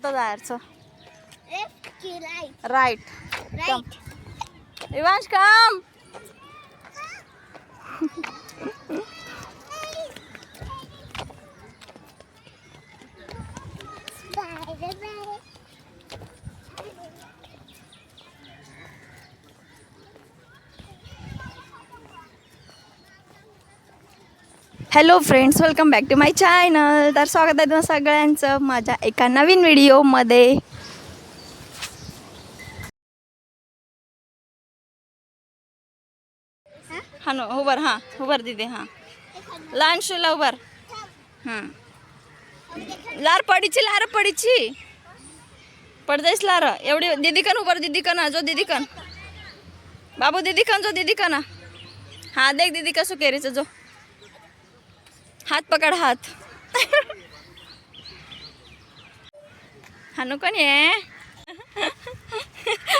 Qual é a? Left que right. Right. Right. Come. Come. Hello friends welcome back to my channel तर स्वागत आहे तुम्हाला सगळ्यांचं माझ्या एका नवीन व्हिडिओमध्ये हा नो उबर हां उबर दिदे हां. लहान शुला उबर हां लार पडीची लार पडीची. पडदेस लार एवढी दिदी कन उबर दिदी कन जो दिदी कन बाबू दिदी कन जो दिदी कन हां देख दिदी कसं केरीचं जो. हात पकड हात. हानू कोण आहे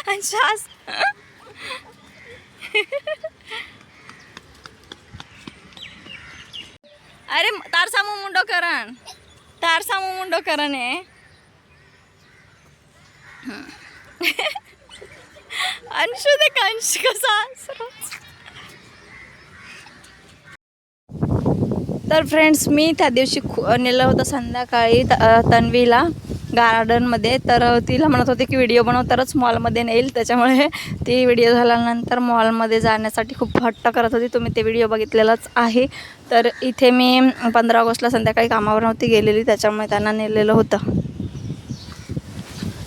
आणि श्वास अरे तारसामू मुंडो करण तारसामू मुंडो करण आहे अंशू दे कंश कसा? तर फ्रेंड्स मी त्या दिवशी खू नेलं होतं संध्याकाळी त- तन्वीला गार्डनमध्ये. तर तिला म्हणत होते की व्हिडिओ बनव तरच मॉलमध्ये नेईल. त्याच्यामुळे ती व्हिडिओ झाल्यानंतर मॉलमध्ये जाण्यासाठी खूप हट्ट करत होती. तुम्ही ते व्हिडिओ बघितलेलाच आहे. तर इथे मी पंधरा ऑगस्टला संध्याकाळी कामावर नव्हती गेलेली त्याच्यामुळे त्यांना नेलेलं होतं.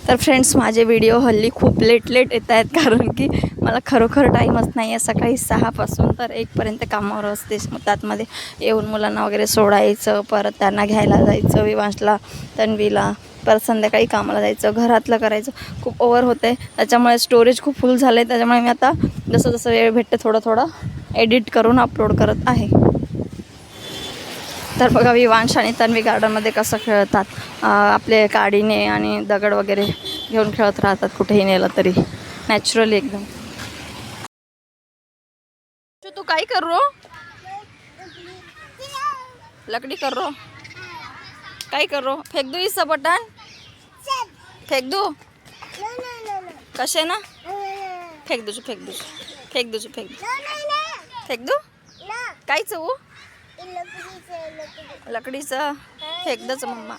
तर फ्रेंड्स माझे व्हिडिओ हल्ली खूप लेट लेट येत आहेत कारण की मला खरोखर टाईमच नाही आहे सकाळी सहापासून तर एकपर्यंत कामावर असते. मग त्यातमध्ये येऊन मुलांना वगैरे सोडायचं परत त्यांना घ्यायला जायचं विवांशला तन्वीला परत संध्याकाळी कामाला जायचं घरातलं करायचं. खूप ओवर होतं आहे त्याच्यामुळे स्टोरेज खूप फुल झालं आहे त्याच्यामुळे मी आता जसं जसं वेळ भेटते थोडं थोडं एडिट करून अपलोड करत आहे. तर बघा विवांश आणि तन्वी गार्डनमध्ये कसं खेळतात. आपले काडीने आणि दगड वगैरे घेऊन खेळत राहतात कुठेही नेलं तरी. नॅचरली एकदम. तू काय कर रो? लकडी कर रो. काय कर रो? फेक दू इस बटन फेक दू. कसे ना? फेक दूच फेक दूच. फेक दूच फेक दू फेक दू. No. लकडीचं फेकदच मम्मा.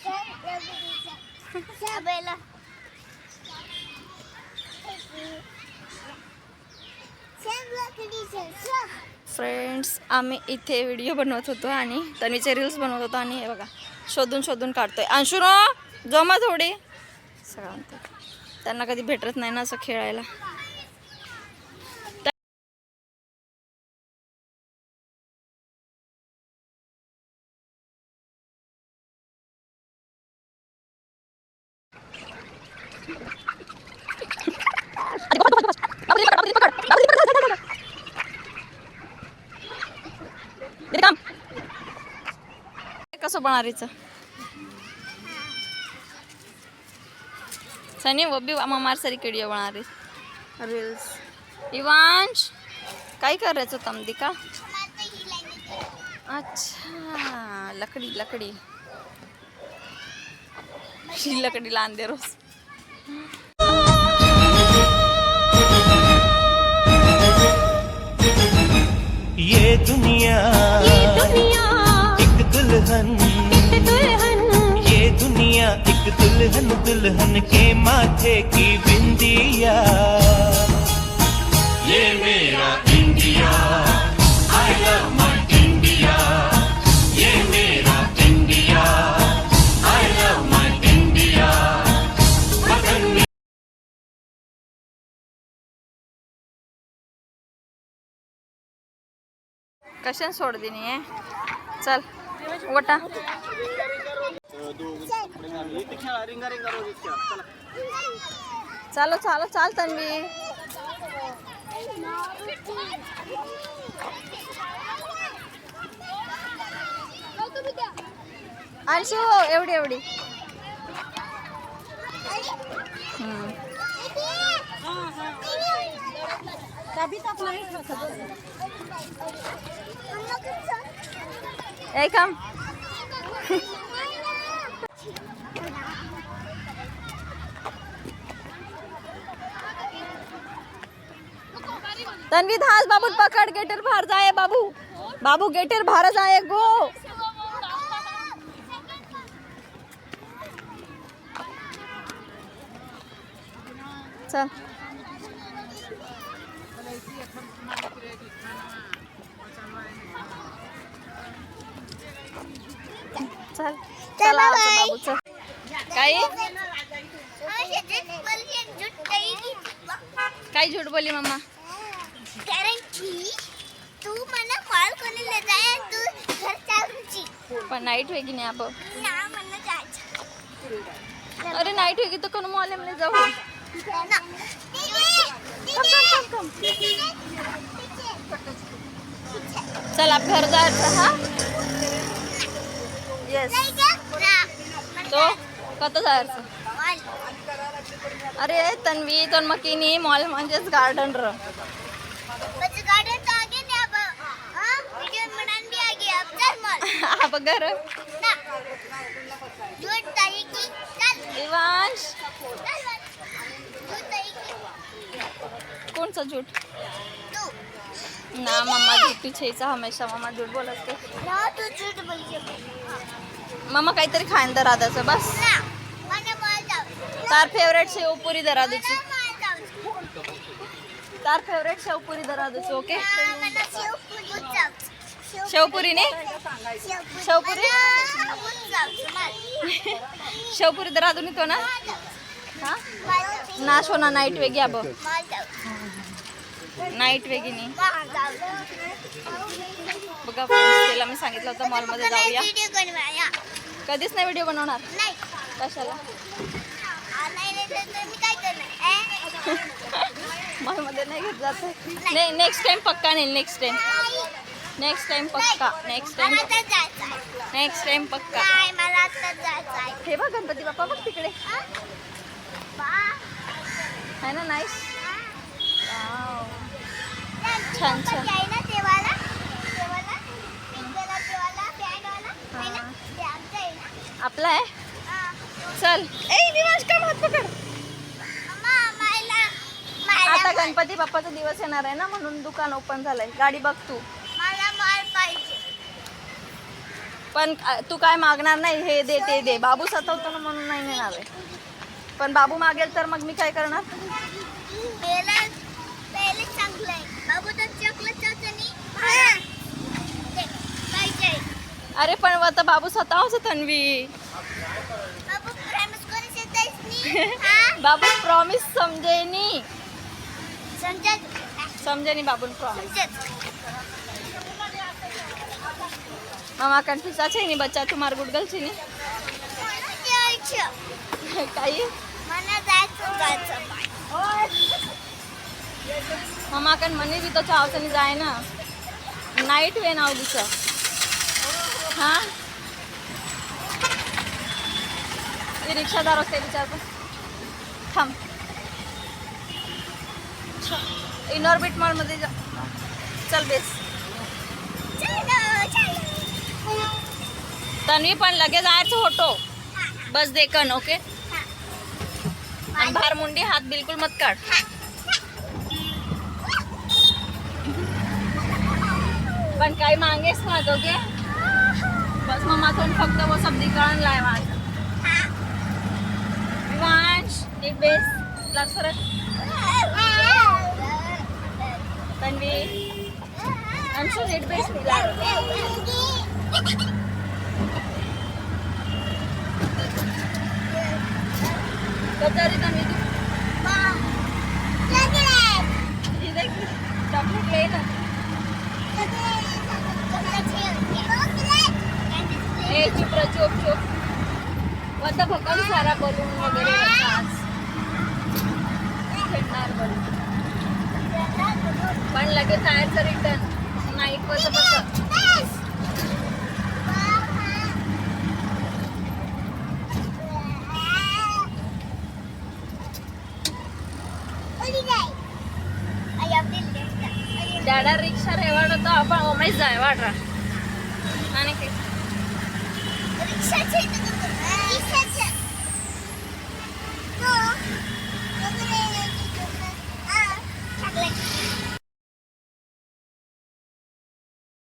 फ्रेंड्स आम्ही इथे व्हिडिओ बनवत होतो आणि तनीचे रील्स बनवत होतो आणि हे बघा शोधून शोधून काढतोय. अंशुरो जमा थोडी सगळं त्यांना कधी भेटत नाही ना असं खेळायला दे काम कसं बनारीचं सनी वो भी ममार सारी वीडियो बना रही रील्स इवांश काय करायचं तमदी का अच्छा लकडी लकडी. ही लकडी लान दे रोज. ये दुनिया एक दुल्हन. ये दुनिया एक दुल्हन दुल्हन के माथे की बिंदिया। ये मेरा India I love my India ये मेरा India I love my India वतन सोड दिनी है? चल वटा। चालो चालो चाल तन्वी. अंशू एवढी एवढी. हम्म. तन्वी धास बाबू पकड़ गेटर बाहर जाए बाबू. बाबू गेटर बाहर जाए गो. चल. चल. चला बाबू चल. काय? काय झूठ बोली मम्मा तू मला कॉल करून जाय तू घर चालूची पण नाईट होगी नाही आप ना मला जायचं. अरे नाईट होगी तो कोण मॉलमध्ये जाऊ? चल आप घर जायचं हा? येस. तो? कत जायचं. अरे तन्वी तो मकीनी मॉल म्हणजेच गार्डन र बस गार्डन तो आगे नहीं अब हाँ वीडियो बनाने भी आगे अब की चल. दिवांश. कोणचा झूठ तू. ना मम्मा झूठ पीछेचा हमेशा मम्मा झूठ बोलत के ना तू झूठ बोलते मम्मा काहीतरी खायन दर आदाचं बस. तार फेवरेट शेवपुरी मॉल जाऊ. तार फेवरेट शेवपुरी दर आदूची ओके शेवपुरी जाऊ. शेवपुरी शेवपुरी तर अजून येतो ना? हा? नाश होणार नाईट वेगी आब. नाईट वेगीनी बघा तिला मी सांगितलं होतं मॉलमध्ये जाऊया. कधीच नाही व्हिडिओ बनवणार. कशाला? मॉलमध्ये नाही घेत जात. नाही नेक्स्ट टाइम पक्का नाही नेक्स्ट टाइम नेक्स्ट टाइम पक्का. Next time. नेक्स्ट टाइम पक्का. हे बघ गणपती बाप्पा बघ तिकडे. हा? आहे ना नाईस छान, छान. आपला आहे. चल. ए निवास का हात पकड. आता गणपती बाप्पाचा दिवस येणार आहे ना म्हणून दुकान ओपन झालंय. गाडी बघ तू मला मॉल पाहिजे पण तू काय मागणार नाही हे दे ते दे. बाबू सतवतो ना म्हणून नाही नेणार आहे. पण बाबू मागेल तर मग मी काय करणार? बाबू हा. अरे पण आता बाबू स्वतःच तन्वी. बाबू प्रॅमिस हा? बाबू समजेनी. समजेनी बाबून प्रॉमिस समजत मामा कन्फ्युज છે ની બચ્ચા તું મારું ગુડગલ છે ની मला जायचं काही मला जायचं जायचं मामा कन मनी बी तो चावचं नाही जाय ना नाईट वे नाव दुचं हा ते रिक्षादार असते विचारतो थांब इनॉर्बिट मॉलमध्ये जा चल बेस तन्वी पण लगेच जायचं होतो. बस देखन ओके? आणि भार मुंडी हात बिलकुल मत काढ. पण काही मागेच ना ओके? बस मम्माकडून फक्त वो सब दिकळण लाय माझं. विवांश एक बेस लाग सरक तन्वी अंशू नीट बेस. मिला चॉकलेट ले ना. ए चुप रह चुप. चुप वरता भक्कम सारा बलून वगैरे आज. खेळणार बलून. पण लगेच जायचं रिटर्न नाईट દાડા રિક્ષા રહેવાનો તો પણ અમે જાય વાટરા અને કે રિક્ષા છે રિક્ષા છે.